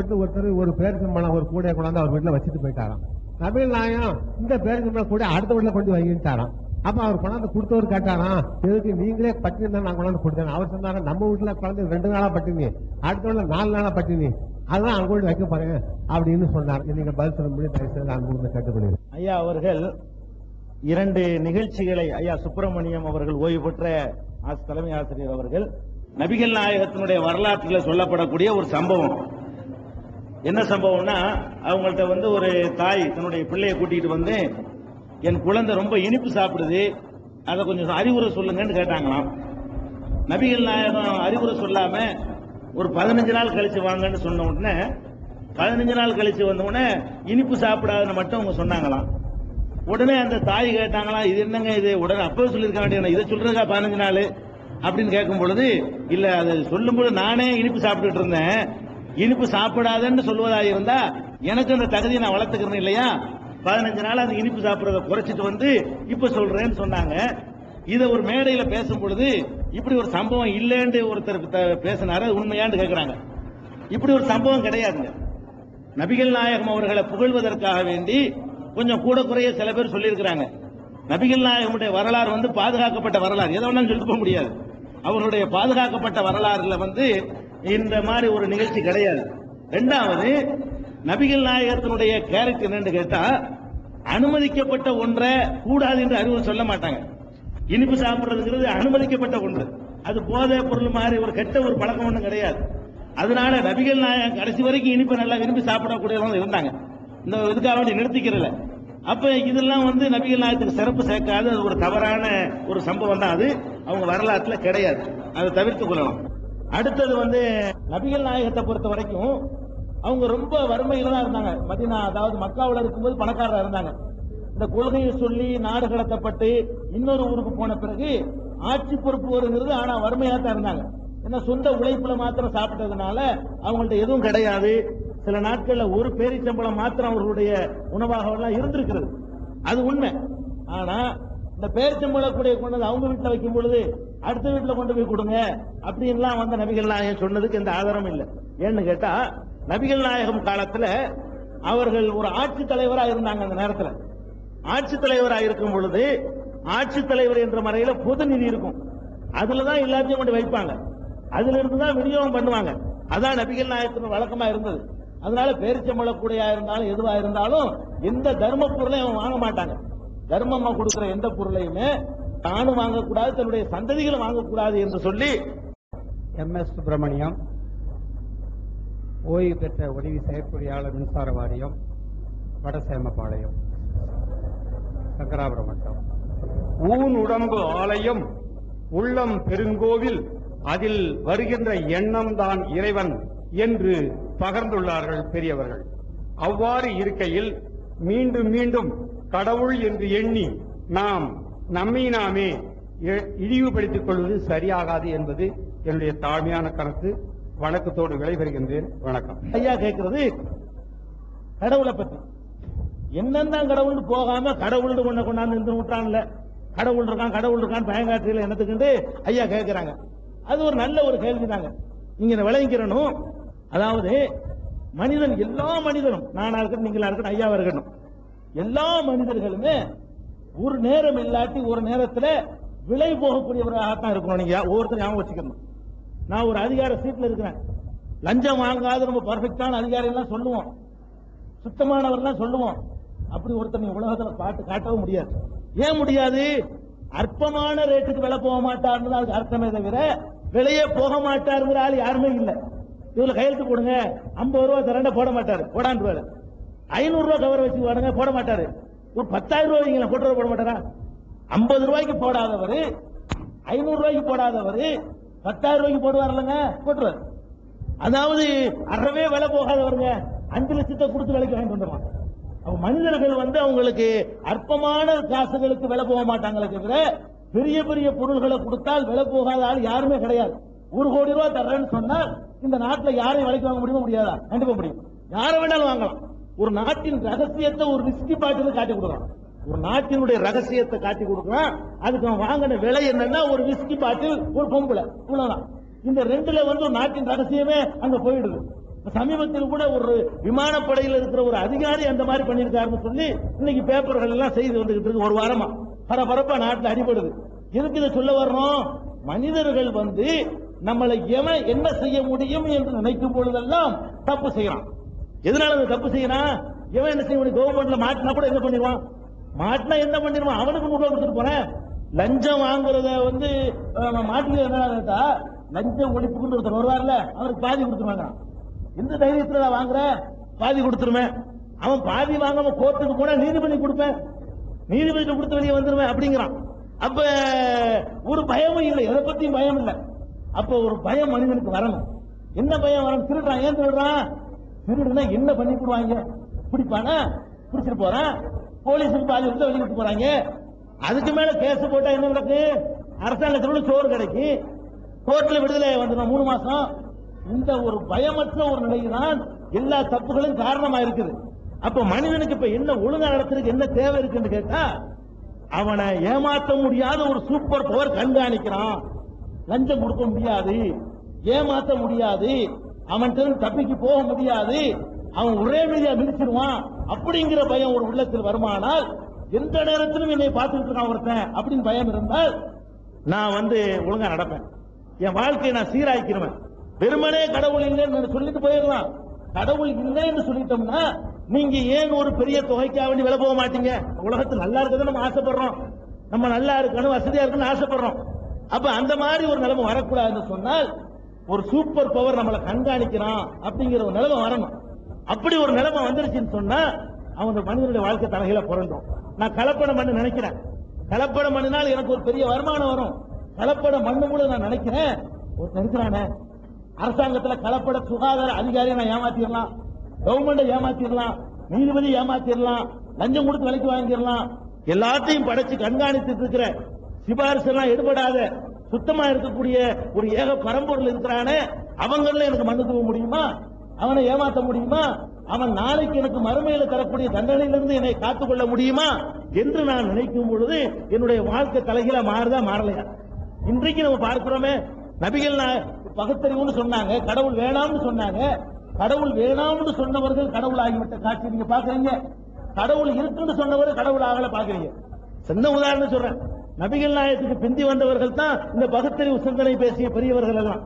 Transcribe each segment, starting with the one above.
ஒருத்தர் ஒரு பேரிச்சம்பழம் ஒரு கூடையை கொண்டாந்து அவர் வீட்டுல வச்சுட்டு போயிட்டாராம். நபிகள் நாயம் இந்த பேரிச்சம்பழம் கூட அடுத்த வீட்டுல கொண்டு வாங்கிட்டாராம். அப்ப அவர் கொண்டாந்து கொடுத்தவர் கேட்டாராம் எதுக்கு நீங்களே பட்டினி தான் நான் கொண்டாந்து கொடுத்தேன். அவர் சொன்னாரா நம்ம வீட்டுல குழந்தை ரெண்டு நாளா பட்டினி அடுத்த வீட்டுல நாலு நாளா பட்டினி. அதான் அங்க கொண்டு வைக்க போறேன் அப்படின்னு சொன்னார். நீங்க பதில் சொல்ல முடியும் தயவு செய்து அங்க கேட்டுக்கொள்கிறேன். ஐயா அவர்கள் இரண்டு நிகழ்ச்சிகளை ஐயா சுப்பிரமணியம் அவர்கள் ஓய்வு பெற்ற தலைமை ஆசிரியர் அவர்கள் நபிகள் நாயகத்தினுடைய வரலாற்றில் சொல்லப்படக்கூடிய ஒரு சம்பவம். என்ன சம்பவம்னா அவங்கள்ட்ட வந்து ஒரு தாய் தன்னுடைய பிள்ளையை கூட்டிகிட்டு வந்து என் குழந்தை ரொம்ப இனிப்பு சாப்பிடுது. அதை கொஞ்சம் அறிவுரை சொல்லுங்கன்னு கேட்டாங்களாம். நபிகள் நாயகம் அறிவுரை சொல்லாம ஒரு பதினஞ்சு நாள் கழிச்சு வாங்கன்னு சொன்ன உடனே பதினஞ்சு நாள் கழிச்சு வந்த உடனே இனிப்பு சாப்பிடாதுன்னு மட்டும் அவங்க சொன்னாங்களாம். உடனே அந்த தாய் கேட்டாங்களாம் இது என்னங்க இது? உடனே அப்பவே சொல்லியிருக்க வேண்டிய இதை சொல்றதுக்கா பதினஞ்சு நாள்? அப்படின்னு கேட்கும் பொழுது இல்ல அதை சொல்லும்போது நானே இனிப்பு சாப்பிட்டுட்டு இருந்தேன். இனிப்பு சாப்பிடாதன்னு சொல்வதா இருந்தா எனக்கு அந்த தகுதியை நான் வளர்த்துக்கிறேன் இல்லையா? பதினஞ்சு நாள் அந்த இனிப்பு சாப்பிடுறத குறைச்சிட்டு வந்து இப்ப சொல்றேன்னு சொன்னாங்க. இதை ஒரு மேடையில பேசும் பொழுது இப்படி ஒரு சம்பவம் இல்லைன்னு ஒருத்தர் த- பேசினாரு அது உண்மையான்னு இப்படி ஒரு சம்பவம் கிடையாதுங்க. நபிகள் நாயகம் அவர்களை புகழ்வதற்காக வேண்டி கொஞ்சம் கூட குறைய சில பேர் சொல்லியிருக்கிறாங்க. நபிகள் நாயகமுடைய வரலாறு வந்து பாதுகாக்கப்பட்ட வரலாறு. எதை வேணாலும் சொல்லிட்டு போக முடியாது. அவர்களுடைய பாதுகாக்கப்பட்ட வரலாறுல வந்து இந்த மாதிரி ஒரு நிகழ்ச்சி கிடையாது. ரெண்டாவது நபிகள் நாயகத்தினுடைய கேரக்டர் என்னன்னு கேட்டா அனுமதிக்கப்பட்ட ஒன்றை கூடாது என்று அறிவு சொல்ல மாட்டாங்க. இனிப்பு சாப்பிடுறதுங்கிறது அனுமதிக்கப்பட்ட ஒன்று. அது போதை பொருள் மாதிரி ஒரு கெட்ட ஒரு பழக்கம் ஒன்றும் கிடையாது. அதனால நபிகள் நாயகம் கடைசி வரைக்கும் இனிப்பு நல்லா விரும்பி சாப்பிடக்கூடியவங்க இருந்தாங்க. இந்த இதுக்காக வேண்டி நிறுத்திக்கிறல. அப்ப இதெல்லாம் வந்து நபிகள் நாயகத்துக்கு சிறப்பு சேர்க்காது. அது ஒரு தவறான ஒரு சம்பவம் தான் அது. அவங்க வரலாற்றுல கிடையாது. அதை தவிர்த்துக் கொள்ளலாம். அடுத்தது வந்து நபிகள் நாயகத்தை பொறுத்த வரைக்கும் அவங்க ரொம்ப வறுமையில தான் இருந்தாங்க. மதினா அதாவது மக்காவில் இருக்கும்போது பணக்காரராக இருந்தாங்க. இந்த கொள்கையை சொல்லி நாடு கடத்தப்பட்டு இன்னொரு ஊருக்கு போன பிறகு ஆட்சி பொறுப்பு வருங்கிறது ஆனா வறுமையா தான் இருந்தாங்க. ஏன்னா சொந்த உழைப்புல மாத்திரம் சாப்பிட்டதுனால அவங்கள்ட்ட எதுவும் கிடையாது. சில நாட்கள்ல ஒரு பேரிச்சம்பளம் மாத்திரம் அவர்களுடைய உணவாக எல்லாம் இருந்திருக்கிறது. அது உண்மை. ஆனா இந்த பேரிச்சம்பளம் கொண்டு வந்து அவங்க வீட்டில் வைக்கும் பொழுது அடுத்த வீட்டில் கொண்டு போய் கொடுங்க அப்படின்லாம் வந்த நபிகள் நாயகம் சொன்னதுக்கு எந்த ஆதாரமும் இல்லை. ஏன்னு கேட்டா நபிகள் நாயகம் காலத்துல அவர்கள் ஒரு ஆட்சி தலைவராக இருந்தாங்க அந்த நேரத்தில். ஆட்சி தலைவராக இருக்கும் பொழுது ஆட்சி தலைவர் என்ற முறையில பொது நிதி இருக்கும். அதுலதான் எல்லாத்தையும் கொண்டு வைப்பாங்க. அதுல இருந்து தான் விநியோகம் பண்ணுவாங்க. அதான் நபிகள் நாயகத்தின் வழக்கமா இருந்தது. அதனால பேரிச்சம்பள கூடையா இருந்தாலும் எதுவா இருந்தாலும் எந்த தர்ம பொருளையும் வாங்க மாட்டாங்க. தர்மமா கொடுக்கிற எந்த பொருளையுமே தானும் வாங்கக்கூடாது தன்னுடைய சந்ததிகளும் வாங்கக்கூடாது என்று சொல்லி எம். எஸ். சுப்பிரமணியம் ஓய்வு பெற்ற உதவி செயற்பொறியாளர் மின்சார வாரியம் வடசேமபாளையம் சங்கராபுரம் வட்டம். ஊன் உடம்பு ஆலயம் உள்ளம் பெருங்கோவில் அதில் வருகின்ற எண்ணம் தான் இறைவன் என்று பகர்ந்துள்ளார்கள் பெரியவர்கள். அவ்வாறு இருக்கையில் மீண்டும் மீண்டும் கடவுள் என்று எண்ணி நாம் நம்மை நாமே இ- இழிவுபடுத்திக் கொள்வது சரியாகாது என்பது என்னுடைய தாழ்மையான கருத்து. வணக்கத்தோடு விளைபெறுகின்றேன் வணக்கம். ஐயா கேட்கிறது கடவுளை பத்தி. என்னந்தான் கடவுள்னு போகாம கடவுள்னு கொண்ட கொண்டாந்து இந்த விட்டான்ல? கடவுள் இருக்கான் கடவுள் இருக்கான் பயங்காற்றில என்னத்துக்குண்டு ஐயா கேட்கிறாங்க. அது ஒரு நல்ல ஒரு கேள்வி தாங்க இங்க விளங்கிக்கிறணும் அதாவது மனிதன் எல்லா மனிதனும் நானா இருக்கணும் நீங்களா இருக்கணும் ஐயாவா இருக்கணும் எல்லா மனிதர்களுமே ஒரு நேரம் இல்லாட்டி ஒரு நேரத்துல விலை போகக்கூடியவராகத்தான் இருக்கணும். நீங்க ஒவ்வொருத்தரும் ஞாபகம் வச்சுக்கணும். நான் ஒரு அதிகார சீட்ல இருக்கிறேன். லஞ்சம் வாங்காத ரொம்ப பர்ஃபெக்டான அதிகாரி எல்லாம் சொல்லுவோம். சுத்தமானவர்லாம் சொல்லுவோம். அப்படி ஒருத்தர் நீங்க உலகத்துல பாட்டு காட்டவும் முடியாது. ஏன் முடியாது? அற்பமான ரேட்டுக்கு விலை போக மாட்டார்னு அதுக்கு அர்த்தமே தவிர விலையே போக மாட்டாருங்கிற ஆள் யாருமே இல்லை. இதுல கையெழுத்து போடுங்க. ஐம்பது ரூபா தரண்ட போட மாட்டாரு. போடாண்டுவாரு ஐநூறு ரூபாய் கவர் வச்சு வாடுங்க போட மாட்டாரு. ஒரு பத்தாயிரம் ரூபாய் வைங்களேன் போட்டு போட மாட்டாரா? ஐம்பது ரூபாய்க்கு போடாதவர் ஐநூறு ரூபாய்க்கு போடாதவர் பத்தாயிரம் ரூபாய்க்கு போடுவார் இல்லைங்க போட்டுருவார். அதாவது அறவே விலை போகாதவருங்க. அஞ்சு லட்சத்தை கொடுத்து விலைக்கு வாங்கிட்டு வந்துடலாம் அப்ப மனிதர்கள் வந்து அவங்களுக்கு அற்பமான காசுகளுக்கு விலை போக மாட்டாங்களே தவிர பெரிய பெரிய பொருள்களை கொடுத்தால் விலை போகாத ஆள் யாருமே கிடையாது. ஒரு கோடி ரூபாய் தர்றேன்னு சொன்னால் இந்த நாட்டில் யாரையும் விலைக்கு வாங்க முடியுமா முடியாதா? கண்டிப்பா முடியும். யாரை வேணாலும் வாங்கலாம். ஒரு நாட்டின் ரகசியத்தை ஒரு விஸ்கி பாட்டில் காட்டி கொடுக்குறான். ஒரு நாட்டினுடைய ரகசியத்தை காட்டி கொடுக்கலாம். அதுக்கு அவன் வாங்கின விலை என்னன்னா ஒரு விஸ்கி பாட்டில் ஒரு பொம்பளை. இவ்வளவுதான். இந்த ரெண்டுல வந்து ஒரு நாட்டின் ரகசியமே அங்க போயிடுது. சமீபத்தில் கூட ஒரு விமானப்படையில் இருக்கிற ஒரு அதிகாரி அந்த மாதிரி பண்ணியிருக்காருன்னு சொல்லி இன்னைக்கு பேப்பர்கள் எல்லாம் செய்து வந்துகிட்டு இருக்கு. ஒரு வாரமா. பரபரப்பா நாட்டில் அடிபடுது. எதுக்கு இதை சொல்ல வர்றோம்? மனிதர்கள் வந்து நம்மளை எவன் என்ன செய்ய முடியும் என்று நினைக்கும் பொழுதெல்லாம் தப்பு செய்யறான். எதனால அவன் தப்பு செய்யறான் இவன் என்ன செய்ய முடியும்? கவர்மெண்ட்ல மாட்டினா கூட என்ன பண்ணிடுவான்? மாட்டினா என்ன பண்ணிடுவான்? அவனுக்கு முகம் கொடுத்துட்டு போறேன். லஞ்சம் வாங்குறத வந்து மாட்டில என்னடா லஞ்சம் ஒழிப்புக்குன்னு ஒருத்தர் வருவார்ல அவருக்கு பாதி கொடுத்துருவாங்க. இந்த தைரியத்துல நான் வாங்குற பாதி கொடுத்துருவேன். அவன் பாதி வாங்காம கோர்ட்டுக்கு போனா நீதிபதி கொடுப்பேன். நீதிபதி கொடுத்து வெளியே வந்துருவேன் அப்படிங்கிறான். அப்ப ஒரு பயமும் இல்லை. எதை பத்தியும் பயம் இல்லை. அப்ப ஒரு பயம் மனிதனுக்கு வரணும். என்ன பயம் வரணும்? திருடுறான். ஏன் திருடுறான்? திருடுனா என்ன பண்ணி போடுவாங்க பிடிப்பானா? பிடிச்சிட்டு போறான் போலீஸுக்கு பாதி விட்டு வெளியே போறாங்க. அதுக்கு மேல கேஸ் போட்டா என்ன நடக்கு? அரசாங்கத்துல சோறு கிடைக்கும் கோர்ட்ல விடுதலை வந்துடும் மூணு மாசம். இந்த ஒரு பயமற்ற ஒரு நிலைதான் எல்லா தப்புகளும் காரணமா இருக்குது. அப்ப மனிதனுக்கு இப்ப என்ன ஒழுங்கா நடத்துறதுக்கு என்ன தேவை இருக்குன்னு கேட்டா அவனை ஏமாற்ற முடியாத ஒரு சூப்பர் பவர் கண்காணிக்கிறான். லஞ்சம் கொடுக்க முடியாது. ஏமாற்ற முடியாது. அவன்கிட்ட தப்பிக்கு போக முடியாது. அவன் ஒரே மீதியா மிதிச்சிருவான். அப்படிங்கிற பயம் ஒரு உள்ளத்தில் வருமானால் எந்த நேரத்திலும் என்னை பார்த்துட்டு இருக்கான் ஒருத்தன் அப்படின்னு பயம் இருந்தால் நான் வந்து ஒழுங்கா நடப்பேன். என் வாழ்க்கையை நான் சீராக்கிடுவேன். வெறுமனே கடவுள் இல்லைன்னு சொல்லிட்டு போயிடலாம். கடவுள் இல்லைன்னு சொல்லிட்டோம்னா நீங்க ஏன் ஒரு பெரிய தொகைக்காக வேண்டி விலை போக மாட்டீங்க? உலகத்தில் நல்லா இருக்கிறது நம்ம ஆசைப்படுறோம். நம்ம நல்லா இருக்கணும் வசதியா இருக்கணும்னு ஆசைப்படுறோம். அப்ப அந்த மாதிரி ஒரு நிலைமை வரக்கூடாதுன்னு சொன்னால் ஒரு சூப்பர் பவர் நம்மளை கண்காணிக்கிறான் அப்படிங்கிற ஒரு நிலைமை வரணும். அப்படி ஒரு நிலைமை வந்துருச்சுன்னு சொன்னா அவங்க மனிதனுடைய வாழ்க்கை தலைகளை புரண்டும். நான் கலப்படம் பண்ண நினைக்கிறேன். கலப்படம் பண்ணினால் எனக்கு ஒரு பெரிய வருமானம் வரும். கலப்படம் பண்ணும் கூட நான் நினைக்கிறேன் ஒரு நினைக்கிறானே அரசாங்கத்துல கலப்பட சுகாதார அதிகாரியை நான் ஏமாத்திடலாம். கவர்மெண்ட்டை ஏமாத்திடலாம். நீதிபதி ஏமாத்திடலாம். லஞ்சம் கொடுத்து விலைக்கு வாங்கிடலாம். எல்லாத்தையும் படைச்சு கண்காணித்துட்டு இருக்கிற சிபாரிசு எல்லாம் எடுபடாத சுத்தமா இருக்கக்கூடிய ஒரு ஏக பரம்பொருள் இருக்கிறானே அவங்கள எனக்கு மண்ணு முடியுமா? அவனை ஏமாத்த முடியுமா? அவன் நாளைக்கு எனக்கு மறுமையில தரக்கூடிய தண்டனையிலிருந்து என்னை காத்துக்கொள்ள முடியுமா? என்று நான் நினைக்கும் பொழுது என்னுடைய வாழ்க்கை தலைகீழ மாறுதா மாறலையா? இன்றைக்கு நம்ம பார்க்கிறோமே நபிகள் பகுத்தறிவுன்னு சொன்னாங்க கடவுள் வேணாம்னு சொன்னாங்க. கடவுள் வேணாம்னு சொன்னவர்கள் கடவுள் ஆகிவிட்ட காட்சி நீங்க பாக்குறீங்க கடவுள் இருக்குன்னு சொன்னவர் கடவுள் ஆகல பாக்குறீங்க சின்ன உதாரணம் சொல்றேன். நபிகள் நாயகத்துக்கு பிந்தி வந்தவர்கள் தான் இந்த பகுத்தறிவு சிந்தனை பேசிய பெரியவர்கள் எல்லாம்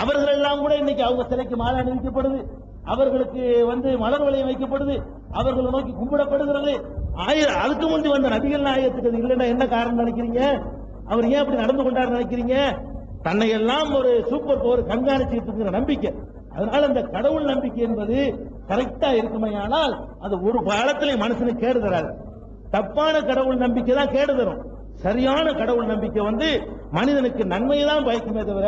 அவர்கள் எல்லாம் கூட இன்னைக்கு அவங்க சிலைக்கு மாலை அணிவிக்கப்படுது அவர்களுக்கு வந்து மலர் வளையம் வைக்கப்படுது. அவர்களை நோக்கி கும்பிடப்படுகிறது. ஆயிரம் அதுக்கு முந்தி வந்த நபிகள் நாயகத்துக்கு அது இல்லைன்னா என்ன காரணம் நினைக்கிறீங்க? அவர் ஏன் அப்படி நடந்து கொண்டார் நினைக்கிறீங்க? தன்னை எல்லாம் ஒரு சூப்பர் பவர் கண்காணிச்சுட்டு இருக்கிற நம்பிக்கை. அதனால இந்த கடவுள் நம்பிக்கை என்பது கரெக்டா இருக்குமையானால் அது ஒரு காலத்திலே மனுஷனுக்கு கேடு தராது. தப்பான கடவுள் நம்பிக்கை தான் கேடு தரும். சரியான கடவுள் நம்பிக்கை வந்து மனிதனுக்கு நன்மையை தான் பயக்குமே தவிர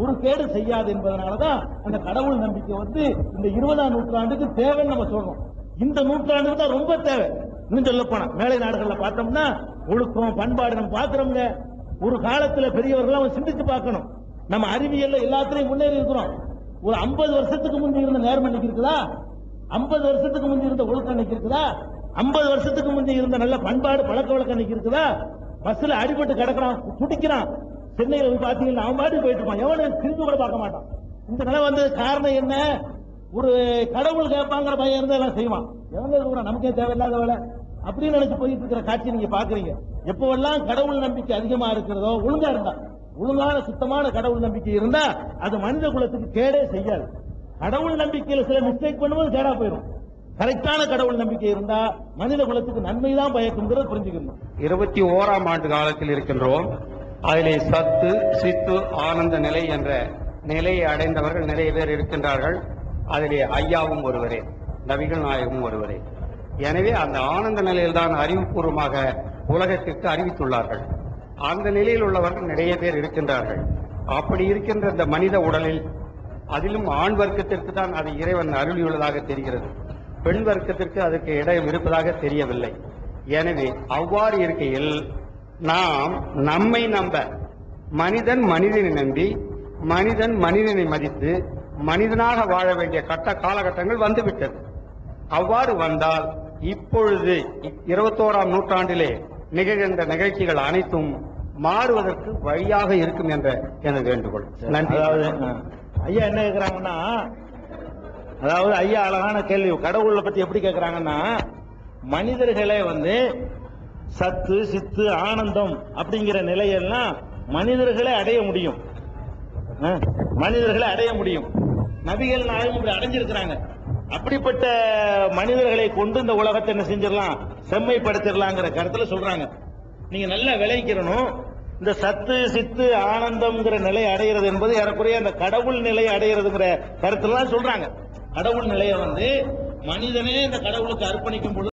ஒரு கேடு செய்யாது என்பதனாலதான் அந்த கடவுள் நம்பிக்கை வந்து இந்த இருபதாம் நூற்றாண்டுக்கு தேவைன்னு நம்ம சொல்றோம். இந்த நூற்றாண்டுக்கு தான் ரொம்ப தேவை. இன்னும் சொல்ல போனா மேலை நாடுகள்ல பார்த்தோம்னா ஒழுக்கம் பண்பாடு நம்ம பாக்குறோங்க ஒரு காலத்துல பெரியவர்கள் சிந்திச்சு பார்க்கணும். நம்ம அறிவியல்ல எல்லாத்திலையும் முன்னேறி இருக்கிறோம். ஒரு 50 வருஷத்துக்கு முந்தி இருந்த நேர்மை இன்னைக்கு இருக்குதா? 50 வருஷத்துக்கு முந்தி இருந்த ஒழுக்கம் இன்னைக்கு இருக்குதா? 50 வருஷத்துக்கு முந்தி இருந்த நல்ல பண்பாடு பழக்க வழக்கம் இன்னைக்கு இருக்குதா? பஸ்ல அடிபட்டு கிடக்குறான் துடிக்கிறான். சென்னையில் போய் அவன் பாட்டுக்கு போயிட்டு இருப்பான். எவனும் திரும்பி கூட பார்க்க மாட்டான். இந்த நிலை வந்து காரணம் என்ன? ஒரு கடவுள் கேட்பாங்கிற பையன் இருந்தா எல்லாம் செய்வான். எவங்க இருக்கிறான் நமக்கே தேவையில்லாத வேலை. அப்படின்னு நினைச்சு போயிட்டு இருக்கிற காட்சி நீங்க பாக்குறீங்க. எப்போவெல்லாம் கடவுள் நம்பிக்கை அதிகமா இருக்கிறதோ ஒழுங்கா இருந்தா ஒழுங்கான சுத்தமான கடவுள் நம்பிக்கை இருந்தா அது மனித குலத்துக்கு கேடே செய்யாது. கடவுள் நம்பிக்கையில சில மிஸ்டேக் பண்ணும்போது கேடா போயிடும். கரெக்டான கடவுள் நம்பிக்கை இருந்தா மனித குலத்துக்கு நன்மை தான் பயக்குங்கிறத புரிஞ்சுக்கணும். இருபத்தி ஓராம் ஆண்டு காலத்தில் இருக்கின்றோம். அதிலே சத்து சித்து ஆனந்த நிலை என்ற நிலையை அடைந்தவர்கள் நிறைய பேர் இருக்கின்றார்கள். அதிலே ஐயாவும் ஒருவரே நபிகள் நாயகம் ஒருவரே. எனவே அந்த ஆனந்த நிலையில்தான் அறிவுபூர்வமாக உலகத்திற்கு அறிவித்துள்ளார்கள். அந்த நிலையில் உள்ளவர்கள் நிறைய பேர் இருக்கின்றார்கள். அப்படி இருக்கின்ற இந்த மனித உடலில் அதிலும் ஆண் வர்க்கத்திற்கு தான் அது இறைவன் அருளியுள்ளதாக தெரிகிறது. பெண் வர்க்கத்திற்கு அதற்கு இடம் இருப்பதாக தெரியவில்லை. எனவே அவ்வாறு இருக்கையில் நாம் நம்மை நம்ப மனிதன் மனிதனை நம்பி மனிதன் மனிதனை மதித்து மனிதனாக வாழ வேண்டிய கட்ட காலகட்டங்கள் வந்துவிட்டது. அவ்வாறு வந்தால் இப்பொழுது இருபத்தோராம் நூற்றாண்டிலே நிகழ்கின்ற நிகழ்ச்சிகள் அனைத்தும் மாறுவதற்கு வழியாக இருக்கும் என்ற எனது வேண்டுகோள். நன்றி. அதாவது ஐயா என்ன கேக்குறாங்கன்னா அதாவது ஐயா அழகான கேள்வி. கடவுளை பத்தி எப்படி கேட்கிறாங்கன்னா மனிதர்களே வந்து சத்து சித்து ஆனந்தம் அப்படிங்கிற நிலையெல்லாம் மனிதர்களே அடைய முடியும். மனிதர்களை அடைய முடியும். நபிகள் நாயகம் இப்படி அடைஞ்சிருக்கிறாங்க. அப்படிப்பட்ட மனிதர்களை கொண்டு இந்த உலகத்தை என்ன செஞ்சிடலாம்? செம்மைப்படுத்திடலாங்கிற கருத்துல சொல்றாங்க. நீங்க நல்லா விளைவிக்கிறணும் இந்த சத்து சித்து ஆனந்தம்ங்கிற நிலை அடைகிறது என்பது ஏறக்குறைய அந்த கடவுள் நிலை அடைகிறதுங்கிற கருத்துல தான் சொல்றாங்க. கடவுள் நிலையை வந்து மனிதனே இந்த கடவுளுக்கு அர்ப்பணிக்கும் பொழுது